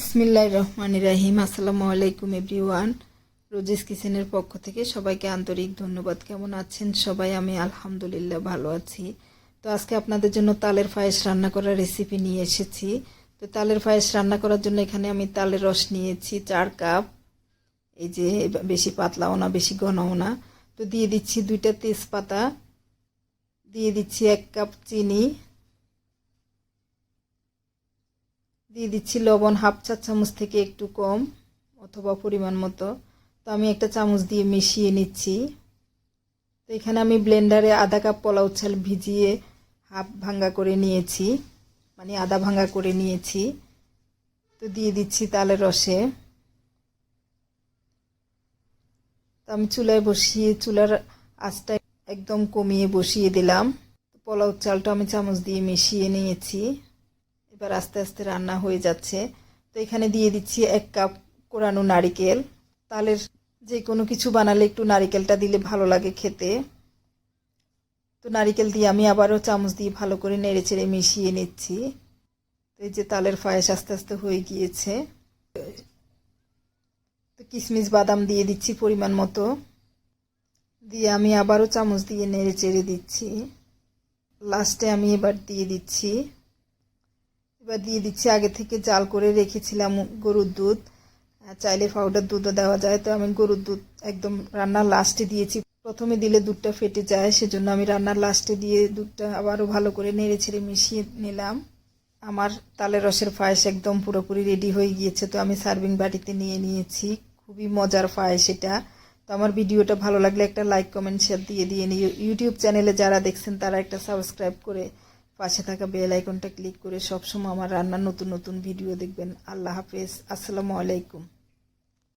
ইসমিল্লাহ রহমান রাহিম আসসালামু আলাইকুম everyone. Rosie's কিচেনের পক্ষ থেকে সবাইকে আন্তরিক ধন্যবাদ। কেমন আছেন সবাই? আমি আলহামদুলিল্লাহ ভালো আছি। তো আজকে আপনাদের জন্য তালের পায়েস রান্না করার রেসিপি নিয়ে এসেছি। তো তালের পায়েস রান্না করার জন্য এখানে আমি তালের রস নিয়েছি চার কাপ। এই যে, বেশি পাতলাও না, বেশি ঘনও না। তো দিয়ে দিচ্ছি দুইটা তেজপাতা। দিয়ে দিচ্ছি এক কাপ চিনি। দিয়ে দিচ্ছি লবণ, হাফ চা চামচ থেকে একটু কম অথবা পরিমাণ মতো। তো আমি একটা চামচ দিয়ে মিশিয়ে নিচ্ছি। তো এখানে আমি ব্লেন্ডারে আধা কাপ পোলাও চাল ভিজিয়ে হাফ ভাঙ্গা করে নিয়েছি মানে আধা ভাঙ্গা করে নিয়েছি। তো দিয়ে দিচ্ছি তালের রসে। তো আমি চুলায় বসিয়ে, চুলার আঁচটা একদম কমিয়ে বসিয়ে দিলাম। পোলাও চালটা আমি চামচ দিয়ে মিশিয়ে নিয়েছি। এবার আস্তে আস্তে রান্না হয়ে যাচ্ছে। তো এখানে দিয়ে দিচ্ছি এক কাপ কোরানো নারিকেল। তালের যে কোনো কিছু বানালে একটু নারিকেলটা দিলে ভালো লাগে খেতে। তো নারিকেল দিয়ে আমি আবারও চামচ দিয়ে ভালো করে নেড়ে চেড়ে মিশিয়ে নিচ্ছি। তো এই যে তালের পায়েস আস্তে আস্তে হয়ে গিয়েছে। তো কিশমিশ বাদাম দিয়ে দিচ্ছি পরিমাণ মতো। দিয়ে আমি আবারও চামচ দিয়ে নেড়ে চেড়ে দিচ্ছি। লাস্টে আমি এবার দিয়ে দিচ্ছি এবার দিয়ে দিচ্ছি, আগে থেকে জাল করে রেখেছিলাম গরুর দুধ। চাইলে পাউডার দুধও দেওয়া যায়, তো আমি গরুর দুধ একদম রান্নার লাস্টে দিয়েছি। প্রথমে দিলে দুধটা ফেটে যায়, সেজন্য আমি রান্নার লাস্টে দিয়ে দুধটা আবারও ভালো করে নেড়ে ছেড়ে মিশিয়ে নিলাম। আমার তালের রসের পায়েস একদম পুরোপুরি রেডি হয়ে গিয়েছে, তো আমি সার্ভিং বাটিতে নিয়ে নিয়েছি। খুবই মজার পায়েস এটা। তো আমার ভিডিওটা ভালো লাগলে একটা লাইক কমেন্ট শেয়ার দিয়ে দিয়ে নিয়ে ইউটিউব চ্যানেলে যারা দেখছেন, তারা একটা সাবস্ক্রাইব করে পাশে থাকা বেল আইকনটা ক্লিক করে সবসময় আমার রান্নার নতুন নতুন ভিডিও দেখবেন। আল্লাহ হাফেজ। আসসালামু আলাইকুম।